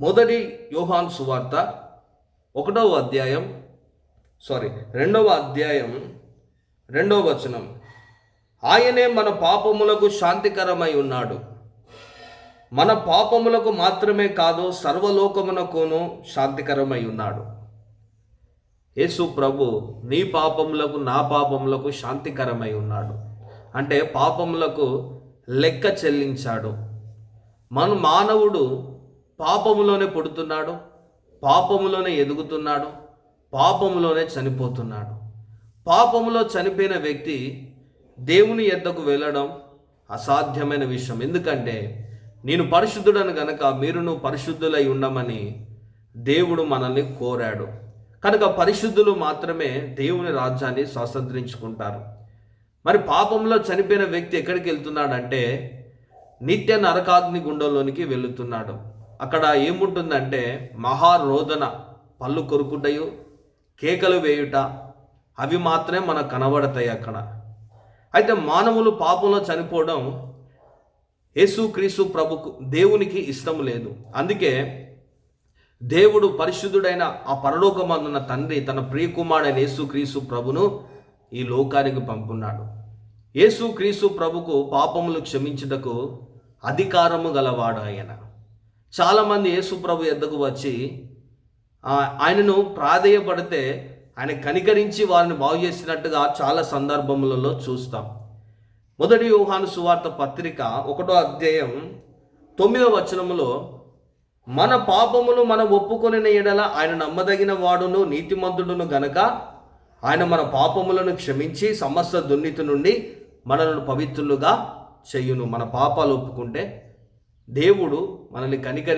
మొదటి యోహాన్ సువార్త ఒకటవ అధ్యాయం సారీ రెండవ అధ్యాయం రెండవ వచనం. ఆయనే మన పాపములకు శాంతికరమై ఉన్నాడు. మన పాపములకు మాత్రమే కాదు సర్వలోకమునకును శాంతికరమై ఉన్నాడు. యేసు ప్రభు నీ పాపములకు నా పాపములకు శాంతికరమై ఉన్నాడు. అంటే పాపములకు లెక్క చెల్లించాడు. మన మానవుడు పాపములోనే పుడుతున్నాడు పాపములోనే ఎదుగుతున్నాడు పాపములోనే చనిపోతున్నాడు. పాపములో చనిపోయిన వ్యక్తి దేవుని ఎద్దకు వెళ్ళడం అసాధ్యమైన విషయం. ఎందుకంటే నేను పరిశుద్ధుడను గనక మీరును పరిశుద్ధులై ఉండమని దేవుడు మనల్ని కోరాడు. కనుక పరిశుద్ధులు మాత్రమే దేవుని రాజ్యాన్ని స్వాతంత్రించుకుంటారు. మరి పాపంలో చనిపోయిన వ్యక్తి ఎక్కడికి వెళ్తున్నాడంటే నిత్య నరకాగ్ని గుండంలోనికి వెళుతున్నాడు. అక్కడ ఏముంటుందంటే మహారోదన పళ్ళు కొరుకుటయు కేకలు వేయుట అవి మాత్రమే మనకు కనబడతాయి అక్కడ. అయితే మానవులు పాపంలో చనిపోవడం యేసుక్రీస్తు ప్రభుకు దేవునికి ఇష్టం లేదు. అందుకే దేవుడు పరిశుద్ధుడైన ఆ పరలోకమందున్న తండ్రి తన ప్రియకుమారుడైన యేసుక్రీస్తు ప్రభును ఈ లోకానికి పంపున్నాడు. యేసుక్రీస్తు ప్రభుకు పాపములు క్షమించుటకు అధికారము గలవాడు ఆయన. చాలామంది యేసుప్రభు ఎద్దకు వచ్చి ఆయనను ప్రాధేయపడితే ఆయన కనికరించి వారిని బాగు చేసినట్టుగా చాలా సందర్భములలో చూస్తాం. మొదటి యూహాను సువార్త పత్రిక ఒకటో అధ్యాయం తొమ్మిదవ వచనములో మన పాపములు మనం ఒప్పుకొనిన ఎడల ఆయన నమ్మదగిన వాడును నీతిమంతుడును గనక ఆయన మన పాపములను క్షమించి సమస్త దుర్నీతి నుండి మనలను పవిత్రులుగా చేయును. మన పాపాలు ఒప్పుకుంటే దేవుడు మనల్ని కనికరి